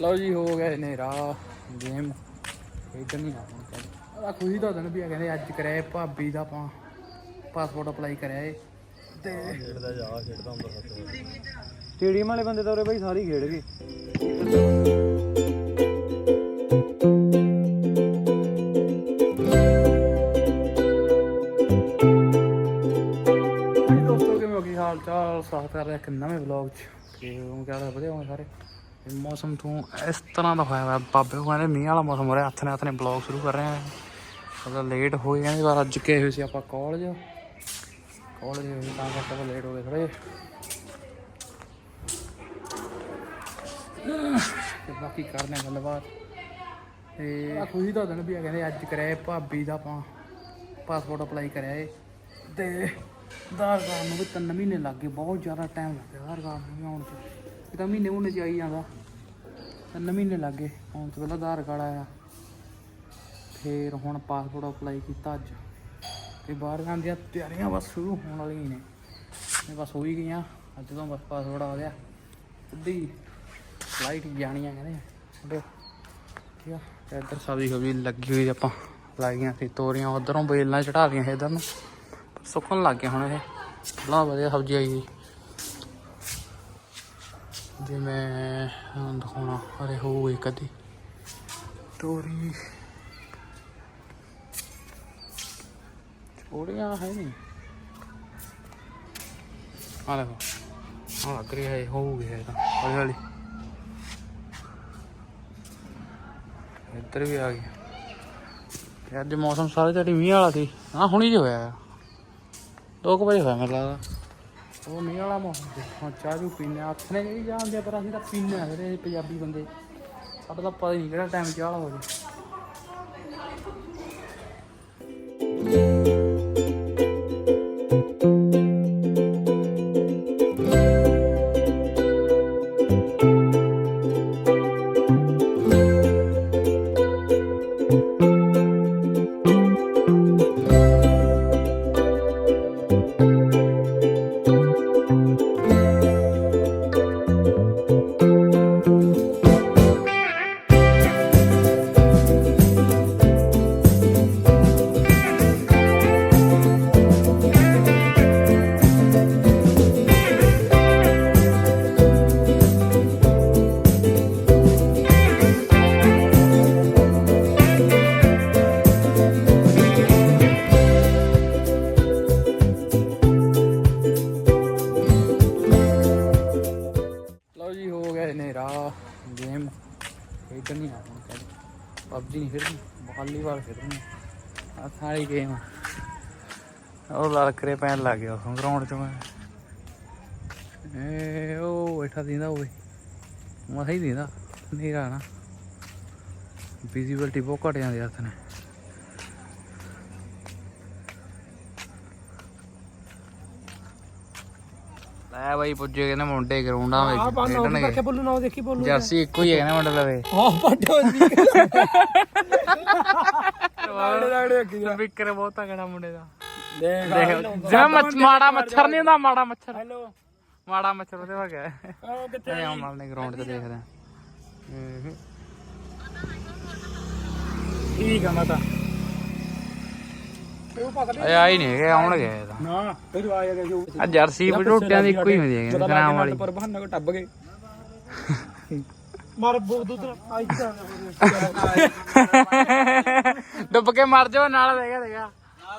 ਲਓ ਜੀ ਹੋ ਗਿਆ ਹਨੇਰਾ ਗੇਮ ਖੇਡਣ ਨਹੀਂ ਆਉਣਾ ਆ ਖੁਸ਼ੀ ਦਾ ਦਿਨ ਵੀ ਆ ਕਹਿੰਦੇ ਅੱਜ ਕਰਿਆ ਭਾਬੀ ਦਾ ਆਪਾਂ ਪਾਸਪੋਰਟ ਅਪਲਾਈ ਕਰਿਆ ਏ ਤੇ ਖੇਡਦਾ ਜਾ ਖੇਡਦਾ ਹੁੰਦਾ ਸੱਤ ਸਟੇਡੀਅਮ ਵਾਲੇ ਬੰਦੇ ਤਾਂ ਉਰੇ ਬਾਈ ਸਾਰੇ ਖੇਡ ਗਏ। ਦੋਸਤੋ ਕਿਵੇਂ ਹੋ ਹਾਲ ਚਾਲ? ਸਵਾਗਤ ਕਰ ਰਿਹਾ ਇੱਕ ਨਵੇਂ ਵਲੌਗ 'ਚ। ਤੇ ਉਹ ਕਹਿੰਦਾ ਵਧੀਆ ਹੋਗੇ ਸਾਰੇ? ਮੌਸਮ ਤੋਂ ਇਸ ਤਰ੍ਹਾਂ ਦਾ ਹੋਇਆ ਵਾ। ਬਾਬੇ ਉਹ ਕਹਿੰਦੇ ਮੀਂਹ ਵਾਲਾ ਮੌਸਮ ਹੋ ਰਿਹਾ। ਹੱਥ ਨੇ ਹੱਥ ਨੇ ਵਲੌਗ ਸ਼ੁਰੂ ਕਰ ਰਹੇ ਆ। ਥੋੜਾ ਲੇਟ ਹੋ ਗਏ ਨੇ ਪਰ ਅੱਜ ਕੇ ਹੋਏ ਸੀ ਆਪਾਂ ਕਾਲਜ ਕਾਲਜ ਹੋਏ ਸੀ ਤਾਂ ਕਰਕੇ ਲੇਟ ਹੋ ਗਏ ਥੋੜੇ ਤੇ ਬਾਕੀ ਕਰਦੇ ਹਾਂ ਗੱਲਬਾਤ। ਤੇ ਆ ਖੁਸ਼ੀ ਦਾ ਦਿਨ ਵੀ ਆ, ਕਹਿੰਦੇ ਅੱਜ ਕਰਿਆ ਭਾਬੀ ਦਾ ਆਪਾਂ ਪਾਸਪੋਰਟ ਅਪਲਾਈ ਕਰਿਆ ਏ ਤੇ ਆਧਾਰ ਕਾਰਡ ਨੂੰ ਵੀ ਤਿੰਨ ਮਹੀਨੇ ਲੱਗ ਗਏ, ਬਹੁਤ ਜ਼ਿਆਦਾ ਟਾਈਮ ਲੱਗ ਗਿਆ ਆਧਾਰ ਕਾਰਡ ਨੂੰ ਆਉਣ 'ਚ। ਇਹ ਤਾਂ ਮਹੀਨੇ ਮਹੀਨੇ 'ਚ ਆਈ ਜਾਂਦਾ। ਤਿੰਨ ਮਹੀਨੇ ਲੱਗ ਗਏ। ਆਉਣ ਤੋਂ ਪਹਿਲਾਂ ਆਧਾਰ ਕਾਰਡ ਆਇਆ। ਫੇਰ ਹੁਣ ਪਾਸਪੋਰਟ ਅਪਲਾਈ ਕੀਤਾ ਅੱਜ। ਤੇ ਬਾਹਰ ਜਾਣ ਦੀਆਂ ਤਿਆਰੀਆਂ ਬਸ ਸ਼ੁਰੂ ਹੋਣ ਵਾਲੀਆਂ ਨੇ। ਇਹ ਬਸ ਹੋ ਹੀ ਗਈਆਂ। ਅੱਜ ਤੋਂ ਬਸ ਪਾਸਪੋਰਟ ਆ ਗਿਆ। ਸਿੱਧੀ ਫਲਾਈਟ ਜਾਣੀ ਆ। ਕਹਿੰਦੇ ਸਾਡੇ ਠੀਕ ਆ। ਤੇ ਇੱਧਰ ਸਬਜ਼ੀ ਸਬਜ਼ੀ ਲੱਗੀ ਹੋਈ ਆਪਾਂ ਲਾਈਆਂ ਸੀ ਤੋਰੀਆਂ। ਉਧਰੋਂ ਬੇਲਾਂ ਚੜਾ ਦੀਆਂ ਇਧਰ ਨੂੰ। ਸੁੱਕਣ ਲੱਗ ਗਏ ਹੁਣ ਇਹ। ਬੜਾ ਵਧੀਆ ਸਬਜ਼ੀ ਆਈ ਜੇ ਮੈਂ ਹੁਣ ਦਿਖਾਉਣਾ ਅਰੇ ਹੋਊਗੀ ਕਦੀ। ਤੋਰੀ। ਤੋਰੀਆਂ ਹੈ ਨਹੀਂ। ਆ ਦੇਖੋ। ਆ ਲੱਗ ਰਹੀ ਹੈ ਹੋਊਗੀ ਇਹ ਤਾਂ। ਹੌਲੀ ਹੌਲੀ। ਇੱਧਰ ਵੀ ਆ ਗਈ ਤੇ ਅੱਜ ਮੌਸਮ ਸਾਰੇ ਤੁਹਾਡੀ ਮੀਂਹ ਵਾਲਾ ਸੀ। ਹਾਂ ਹੁਣੀ ਜੇ ਹੋਇਆ ਦੋ ਕੁ ਵਜੇ ਹੋਇਆ ਮੈਨੂੰ ਲੱਗਦਾ। ਉਹ ਮੀਂਹ ਵਾਲਾ ਮੌਸਮ ਸੀ ਚਾਹ ਜੂ ਪੀਨੇ ਹੱਥ ਨਹੀਂ ਜਾਂਦੇ, ਪਰ ਅਸੀਂ ਤਾਂ ਪੀਨੇ ਆ ਜਿਹੜੇ ਪੰਜਾਬੀ ਬੰਦੇ, ਸਾਡਾ ਤਾਂ ਪਤਾ ਨਹੀਂ ਕਿਹੜਾ ਟਾਈਮ ਚਾਹ ਹੋ ਜੇ ਪਬਜੀ ਨਹੀਂ ਖੇਡਣੀ ਵਾਲੀਬਾਲ ਖੇਡਣੀ ਆ ਸਾਰੀ ਗੇਮ ਉਹ ਲੜ ਕਰੇ ਪੈਣ ਲੱਗ ਗਿਆ ਉਹ ਗਰਾਊਂਡ 'ਚ ਮੈਂ। ਏ ਉਹ ਬੈਠਾ ਦਿੰਦਾ ਹੋਵੇ ਮਸਾ ਹੀ ਦਿੰਦਾ ਹਨੇਰਾ ਨਾ। ਵਿਜ਼ਿਬਿਲਟੀ ਬਹੁਤ ਘਟ ਜਾਂਦੀ ਹੱਥ ਨੇ ਲੈ ਬਾਈ ਪੁੱਜੇ ਕਹਿੰਦੇ ਮੁੰਡੇ ਗਰਾਊਂਡਾਂ ਵਿੱਚ ਖੇਡਣਗੇ। ਬੋਲੂ ਨਾ ਦੇਖੀ ਬੋਲੂ ਜਰਸੀ ਇੱਕੋ ਹੀ ਹੈ ਕਹਿੰਦੇ ਮੁੰਡੇ ਲਵੇ ਆਹ ਪੱਟੋ ਜੀ। ਸਪੀਕਰ ਬਹੁਤ ਤਗੜਾ ਮੁੰਡੇ ਦਾ। ਦੇਖ ਜਿਵੇਂ ਮੱਛ ਮਾੜਾ ਮੱਛਰ ਨਹੀਂ ਹੁੰਦਾ ਮਾੜਾ ਮੱਛਰ। ਹੈਲੋ। ਮਾੜਾ ਮੱਛਰ ਉਹਦੇ ਵਰਗਾ ਹੈ। ਉਹ ਕਿੱਥੇ ਇਹ ਆਉਣ ਵਾਲੇ ਗਰਾਊਂਡ ਤੇ ਦੇਖਦੇ। ਆ ਠੀਕ ਆ ਮਾਤਾ। ਉਹ ਇਹ ਆਈ ਨਹੀਂ ਹੈਗੇ ਆਉਣਗੇ ਇਹ ਤਾਂ। ਨਾ ਫਿਰ ਆ ਗਿਆ ਜੋ। ਆ ਜਰਸੀ ਬਟੋਟਿਆਂ ਦੀ ਇੱਕੋ ਹੀ ਹੁੰਦੀ ਹੈ ਗ੍ਰਾਮ ਵਾਲੀ। ਪਰ ਬਹਾਨਾ ਕੋ ਟੱਬ ਗਏ। ਮਾਰ ਬੋਦ ਉਧਰ ਆਈ ਤਾਂ ਡੁੱਬ ਕੇ ਮਰ ਜਾਓ ਨਾਲ ਦੇਖਿਆ ਦੇਖਿਆ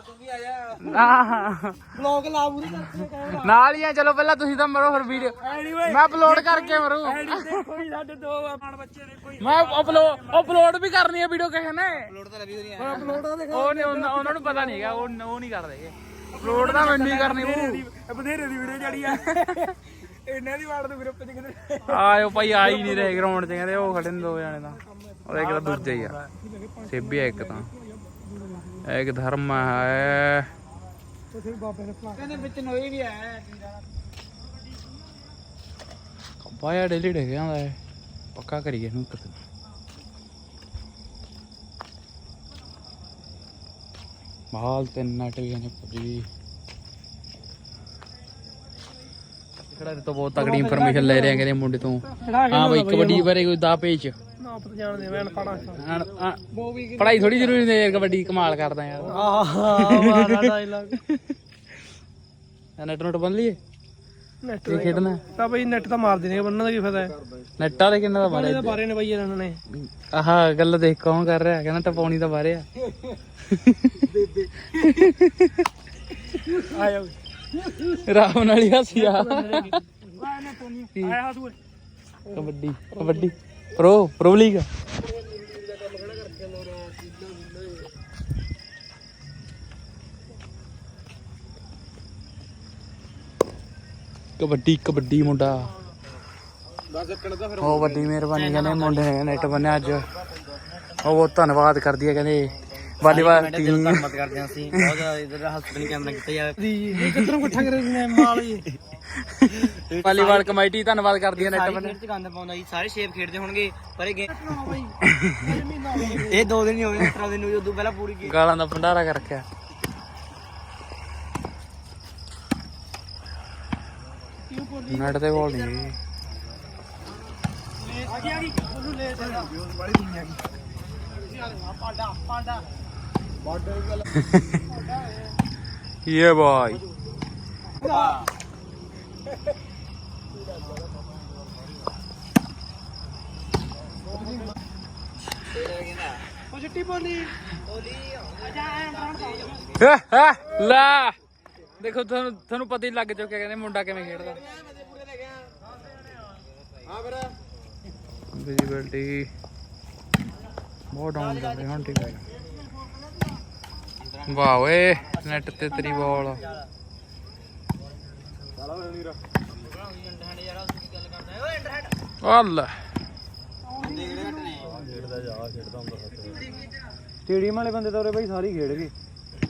ਤੂੰ ਵੀ ਆ ਜਾ। ਨਾ ਬਲੌਗ ਲਾ ਪੂਰੀ ਕਰਕੇ ਕਹਿਣਾ ਨਾਲ ਹੀ ਆ ਚਲੋ ਪਹਿਲਾਂ ਤੁਸੀਂ ਤਾਂ ਮਰੋ ਫਿਰ ਵੀਡੀਓ। ਐਨੀਵੇ ਮੈਂ ਅਪਲੋਡ ਕਰਕੇ ਮਰੂ। ਐਡੀ ਦੇਖੋ ਜੀ ਸਾਡੇ ਦੋ ਆਣ ਬੱਚੇ ਦੇ ਕੋਈ ਮੈਂ ਅਪਲੋਡ ਅਪਲੋਡ ਵੀ ਕਰਨੀ ਹੈ ਵੀਡੀਓ ਕਿਸੇ ਨੇ। ਅਪਲੋਡ ਤਾਂ ਲੱਗੀ ਹੋਈ ਅਪਲੋਡ ਤਾਂ ਦੇਖ ਉਹ ਨਹੀਂ ਉਹਨਾਂ ਉਹਨਾਂ ਨੂੰ ਪਤਾ ਨਹੀਂ ਹੈਗਾ ਉਹ ਉਹ ਨਹੀਂ ਕਰਦੇ ਅਪਲੋਡ ਤਾਂ ਮੈਨੂੰ ਹੀ ਕਰਨੀ ਉਹ ਬਥੇਰੇ ਦੀ ਵੀਡੀਓ ਜੜੀ ਆ। ਇਹਨਾਂ ਦੀ ਵਾੜ ਦੇ ਗਰੁੱਪ ਚ ਕਿਤੇ ਆਇਓ ਭਾਈ ਆ ਹੀ ਨਹੀਂ ਰਹੇ ਗਰਾਊਂਡ 'ਚ ਕਹਿੰਦੇ ਉਹ ਖੜੇ ਨੇ ਦੋ ਜਾਣੇ ਤਾਂ। ਉਹ ਇੱਕ ਤਾਂ ਦੂਜਾ ਹੀ ਆ। ਸੇਬੀ ਆ ਇੱਕ ਤਾਂ। ਇਹ ਇੱਕ ਧਰਮ ਹੈ। ਤੁਸੀਂ ਬਾਬੇ ਨੇ ਫਲਾ ਕਹਿੰਦੇ ਵਿੱਚ ਨੋਈ ਵੀ ਆਇਆ ਬਾਇਆ ਡੇਲੀ ਡੇ ਜਾਂਦਾ ਹੈ ਪੱਕਾ ਕਰੀਏ ਇਹਨੂੰ ਕਿਤੇ ਮਾਲ ਤੇ ਨਟ ਵੀ ਨੇ ਪੱਜੀ। ਖੜਾ ਤੇ ਤੋਂ ਬਹੁਤ ਤਕੜੀ ਇਨਫੋਰਮੇਸ਼ਨ ਲੈ ਰਹੇ ਆ ਕਹਿੰਦੇ ਮੁੰਡੇ ਤੋਂ। ਹਾਂ ਬਈ ਕਬੱਡੀ ਬਾਰੇ ਕੋਈ ਦਾ ਪੇਚ ਨਾ ਪਤਾ ਜਾਣਦੇ ਮੈਂ ਪੜਾ ਪੜਾਈ ਥੋੜੀ ਜ਼ਰੂਰੀ ਹੁੰਦੀ ਯਾਰ ਕਬੱਡੀ ਕਮਾਲ ਕਰਦਾ ਯਾਰ। ਆਹ ਡਾਇਲੌਗ ਨੈਟ ਨੋਟ ਬੰਨ ਲਈਏ? ਨੈਟ ਇਹ ਖੇਡਣਾ? ਤਾਂ ਬਈ ਨੈਟ ਤਾਂ ਮਾਰ ਦੇਣੇ ਬੰਨਾਂ ਦਾ ਕੀ ਫਾਇਦਾ ਹੈ? ਨੈਟ ਵਾਲੇ ਕਿੰਨਾ ਦਾ ਬਾਰੇ ਇਹਦੇ ਬਾਰੇ ਨੇ ਬਈ ਇਹਨਾਂ ਨੇ। ਆਹ ਗੱਲ ਦੇਖ ਕੌਣ ਕਰ ਰਿਹਾ ਕਹਿੰਦਾ ਟਪਾਉਣੀ ਤਾਂ ਬਾਰੇ ਆ। ਆ ਜਾਓ ਰਾਮ ਨਾਲ ਹੀ ਹੱਸਿਆ ਆਇਆ ਤੂੰ kabaddi kabaddi. Pro pro league kabaddi kabaddi ਮੁੰਡਾ। ਉਹ ਵੱਡੀ ਮਿਹਰਬਾਨੀ ਕਹਿੰਦੇ ਮੁੰਡੇ ਨੇ, ਨੈਟ ਬੰਨਿਆ ਅੱਜ। ਉਹ ਬਹੁਤ ਧੰਨਵਾਦ ਕਰਦੀ ਹੈ ਕਹਿੰਦੇ। ਵਾਲੀਬਾਲ ਟੀਮ ਧੰਨਵਾਦ ਕਰਦੇ ਹਾਂ ਅਸੀਂ। ਬਹੁਤ ਜ਼ਿਆਦਾ ਇਧਰ ਹਸਪਤਾਲ ਕੈਮਰਾ ਕੀਤਾ ਜਾਵੇ ਦੀ ਇਹ ਕਿੱਧਰੋਂ ਇਕੱਠਾ ਕਰੇ ਨੇ ਮਾਲ ਜੀ? ਵਾਲੀਬਾਲ ਕਮੇਟੀ ਧੰਨਵਾਦ ਕਰਦੀ ਹੈ ਨੈਟ ਖੇਡ ਚ ਗੰਦ ਪਾਉਂਦਾ ਜੀ ਸਾਰੇ ਸ਼ੇਪ ਖੇਡਦੇ ਹੋਣਗੇ ਪਰ ਇਹ ਇਹ ਦੋ ਦਿਨ ਹੀ ਹੋਏ 18 ਦਿਨ ਹੋਏ ਉਦੋਂ ਪਹਿਲਾਂ ਪੂਰੀ ਕੀ ਗਾਲਾਂ ਦਾ ਭੰਡਾਰਾ ਕਰ ਰੱਖਿਆ। ਨੈਟ ਤੇ ਬੋਲ ਨਹੀਂ। ਗਈ ਆ ਗਈ ਆ ਗਈ ਉਹਨੂੰ ਲੈ ਚੱਲ। ਬੜੀ ਦੁਨੀਆ ਕੀ ਪਾਂਡਾ ਪਾਂਡਾ। ये भाई ਉਹ ਛੁੱਟੀ ਬੋਲੀ ਲਾ ਦੇਖੋ ਤੁਹਾਨੂੰ ਤੁਹਾਨੂੰ ਪਤਾ ਹੀ ਲੱਗ ਚੁੱਕਿਆ ਕਹਿੰਦੇ ਮੁੰਡਾ ਕਿਵੇਂ ਖੇਡਦਾ ਵਿਜ਼ਿਬਿਲਟੀ ਬਹੁਤ ਡਾਊਨ ਕਰ ਰਹੀ ਹੁਣ ਠੀਕ ਹੈ ਵਾਹ ਓਏ ਨੈਟ ਤੇ ਤੇਰੀ ਬਾਲ ਅੱਲਾ ਖੇਡਦਾ ਜਾ ਖੇਡਦਾ ਹੁੰਦਾ ਸੱਤ ਸਟੇਡੀਅਮ ਵਾਲੇ ਬੰਦੇ ਤਾਂ ਉਰੇ ਬਈ ਸਾਰੇ ਖੇਡ ਗਏ।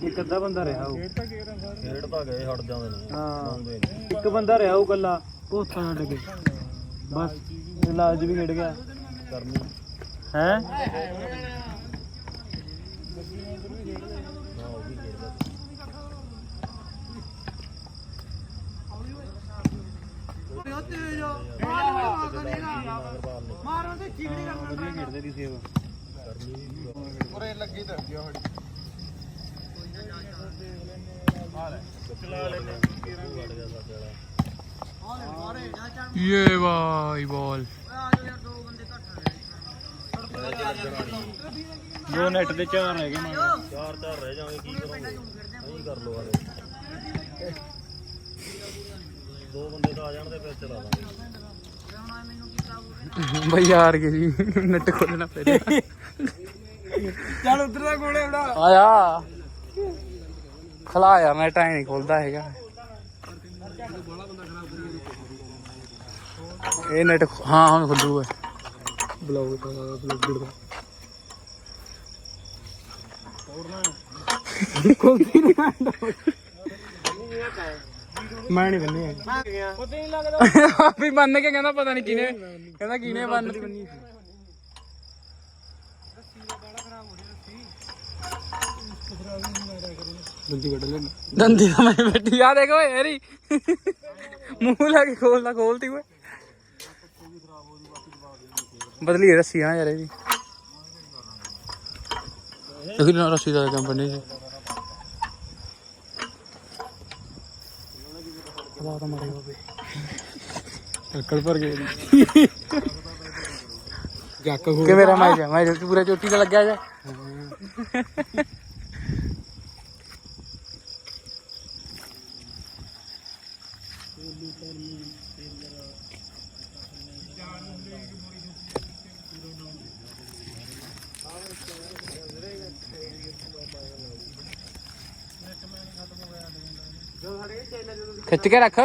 ਇੱਕ ਅੱਧਾ ਬੰਦਾ ਰਿਹਾ ਉਹ। ਖੇਡ ਤਾਂ ਗਏ ਹਟ ਜਾਂਦੇ ਨੇ ਹਾਂ। ਇੱਕ ਬੰਦਾ ਰਿਹਾ ਉਹ ਕੱਲਾ ਪੋਸਟਾਂ ਛੱਡ ਕੇ। ਬਸ ਲਾਜ ਵੀ ਖੇਡ ਗਿਆ। ਕਰਨੀ। ਹੈ ਨਾ ਉਹ ਵੀ ਖੇਡਦਾ ਪਿਓ ਤੇਜ ਮਾਰੋ ਨਹੀਂਗਾ ਮਾਰੋ ਤੇ ਚੀਕੜੀ ਕਰ ਵਧੀਆ ਖੇਡਦੇ ਦੀ ਸੇਵ ਉਰੇ ਲੱਗੀ ਦਰਜੀ ਹੜੀ ਚਲਾ ਲੈਨੇ ਇਹ ਵਾਈ ਬਾਲ ਦੋ ਨੈਟ ਦੇ ਚਾਰ ਹੈਗੇ ਮਾਰ ਚਾਰ ਚਾਰ ਰਹਿ ਜਾਵੇ ਕੀ ਕਰੋਗੇ? ਕਰ ਲੋ ਆਲੇ ਦੋ ਬੰਦੇ ਤਾਂ ਆ ਜਾਣ ਤੇ ਫਿਰ ਚਲਾ ਦਾਂਗੇ ਬਈ ਯਾਰ ਕੇ ਜੀ ਨੈਟ ਖੋਲਣਾ ਪੈ ਚੱਲ ਉਧਰ ਦਾ ਕੋਲੇ ਉਡਾ। ਆਇਆ। ਖਲਾ ਯਾਰ ਨੈਟ ਐ ਨਹੀਂ ਖੁੱਲਦਾ ਹੈਗਾ। ਇਹ ਨੈਟ ਹਾਂ ਹੁਣ ਖੁੱਲੂਗਾ। ਬਲੌਗ ਦਾ ਬਲੌਗਰ ਦਾ ਮੈਂ ਨਹੀਂ ਬੰਨੀ ਪਤਾ ਨਹੀਂ ਲੱਗਦਾ ਆਪੀ ਮੰਨ ਕੇ ਕਹਿੰਦਾ ਪਤਾ ਨਹੀਂ ਕਿਨੇ ਕਹਿੰਦਾ ਕਿਨੇ ਬੰਨ ਦੰਦੀ ਕੱਢ ਲੈਣਾ ਦੰਦੀ ਤਾਂ ਮੈਂ ਬੈਠੀ। ਆ ਦੇਖੋ ਯਾਰੀ ਮੂੰਹ ਲਾ ਕੇ ਖੋਲਦਾ ਖੋਲਦੀ ਓਏ। ਬਦਲੀ ਹੈ ਰੱਸੀ ਹਾਂ ਯਾਰ ਇਹ ਵੀ। ਦੇਖੀ ਨਾ ਰੱਸੀ ਦਾ ਕੰਪਨੀ ਚ ਹਵਾ ਤਾਂ ਮਾਰੇ ਬਾਬੇ ਕਲਕਲ ਭਰ ਗਏ ਜੱਕ ਹੋ ਕਿ ਮੇਰਾ ਮੈਂ ਜਾ? ਮੈਂ ਪੂਰਾ ਚੋਟੀ ਤੇ ਲੱਗਿਆ ਜਾ। ਖਿੱਚ ਕੇ ਰੱਖ।